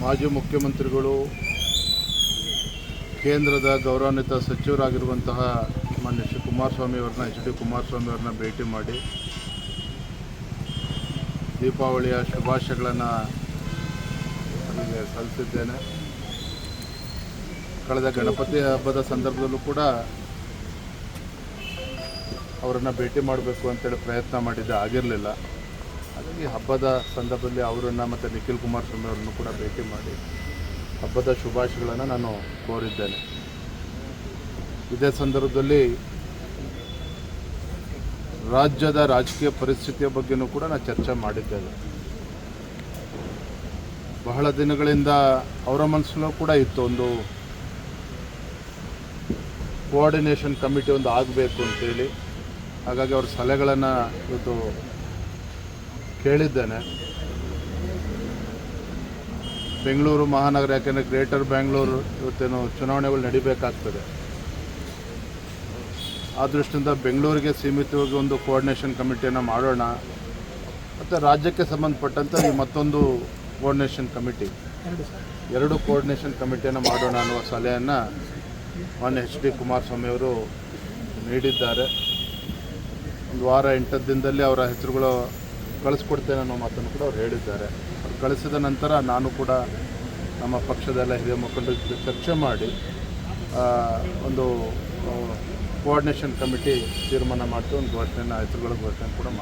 ಮಾಜಿ ಮುಖ್ಯಮಂತ್ರಿಗಳು, ಕೇಂದ್ರದ ಗೌರವಾನ್ವಿತ ಸಚಿವರಾಗಿರುವಂತಹ ಮಾನ್ಯ ಶ್ರೀ ಕುಮಾರಸ್ವಾಮಿ ಅವ್ರನ್ನ, ಎಚ್ ಡಿ ಕುಮಾರಸ್ವಾಮಿ ಅವ್ರನ್ನ ಭೇಟಿ ಮಾಡಿ ದೀಪಾವಳಿಯ ಶುಭಾಶಯಗಳನ್ನು ಅವರಿಗೆ ಸಲ್ಲಿಸಿದ್ದೇನೆ. ಕಳೆದ ಗಣಪತಿ ಹಬ್ಬದ ಸಂದರ್ಭದಲ್ಲೂ ಕೂಡ ಅವರನ್ನು ಭೇಟಿ ಮಾಡಬೇಕು ಅಂತೇಳಿ ಪ್ರಯತ್ನ ಮಾಡಿದ್ದೆ. ಆಗಿರಲಿಲ್ಲ. ಹಾಗಾಗಿ ಹಬ್ಬದ ಸಂದರ್ಭದಲ್ಲಿ ಅವರನ್ನು ಮತ್ತು ನಿಖಿಲ್ ಕುಮಾರಸ್ವಾಮಿ ಅವರನ್ನು ಕೂಡ ಭೇಟಿ ಮಾಡಿ ಹಬ್ಬದ ಶುಭಾಶಯಗಳನ್ನು ನಾನು ಕೋರಿದ್ದೇನೆ. ಇದೇ ಸಂದರ್ಭದಲ್ಲಿ ರಾಜ್ಯದ ರಾಜಕೀಯ ಪರಿಸ್ಥಿತಿಯ ಬಗ್ಗೆನೂ ಕೂಡ ನಾನು ಚರ್ಚೆ ಮಾಡಿದ್ದೇನೆ ಬಹಳ ದಿನಗಳಿಂದ ಅವರ ಮನಸ್ಸಲ್ಲೂ ಕೂಡ ಇತ್ತು ಒಂದು ಕೋಆರ್ಡಿನೇಷನ್ ಕಮಿಟಿ ಒಂದು ಆಗಬೇಕು ಅಂತೇಳಿ. ಹಾಗಾಗಿ ಅವ್ರ ಸಲಹೆಗಳನ್ನು ಇವತ್ತು ಕೇಳಿದ್ದೇನೆ. ಬೆಂಗಳೂರು ಮಹಾನಗರ, ಯಾಕೆಂದರೆ ಗ್ರೇಟರ್ ಬ್ಯಾಂಗ್ಳೂರು ಇವತ್ತೇನು ಚುನಾವಣೆಗಳು ನಡಿಬೇಕಾಗ್ತದೆ. ಆ ದೃಷ್ಟಿಯಿಂದ ಬೆಂಗಳೂರಿಗೆ ಸೀಮಿತವಾಗಿ ಒಂದು ಕೋಆರ್ಡಿನೇಷನ್ ಕಮಿಟಿಯನ್ನು ಮಾಡೋಣ, ಮತ್ತು ರಾಜ್ಯಕ್ಕೆ ಸಂಬಂಧಪಟ್ಟಂತೆ ಈ ಮತ್ತೊಂದು ಕೋಆರ್ಡಿನೇಷನ್ ಕಮಿಟಿ ಎರಡು ಕೋಆರ್ಡಿನೇಷನ್ ಕಮಿಟಿಯನ್ನು ಮಾಡೋಣ ಅನ್ನುವ ಸಲಹೆಯನ್ನು ಮಾನ್ಯ ಎಚ್ ಡಿ ಕುಮಾರಸ್ವಾಮಿ ಅವರು ನೀಡಿದ್ದಾರೆ. ಒಂದು ವಾರ ಎಂಟು ದಿನದಲ್ಲಿ ಅವರ ಹೆಸರುಗಳು ಕಳಿಸ್ಕೊಡ್ತೇನೆ ಅನ್ನೋ ಮಾತನ್ನು ಕೂಡ ಅವ್ರು ಹೇಳಿದ್ದಾರೆ. ಅವ್ರು ಕಳಿಸಿದ ನಂತರ ನಾನು ಕೂಡ ನಮ್ಮ ಪಕ್ಷದೆಲ್ಲ ಹಿರಿಯ ಮುಖಂಡರ ಜೊತೆ ಚರ್ಚೆ ಮಾಡಿ ಒಂದು ಕೋಆರ್ಡಿನೇಷನ್ ಕಮಿಟಿ ತೀರ್ಮಾನ ಮಾಡ್ತೀವಿ, ಒಂದು ಘೋಷಣೆಯನ್ನು ಹೆಸರುಗಳ ಘೋಷಣೆ ಕೂಡ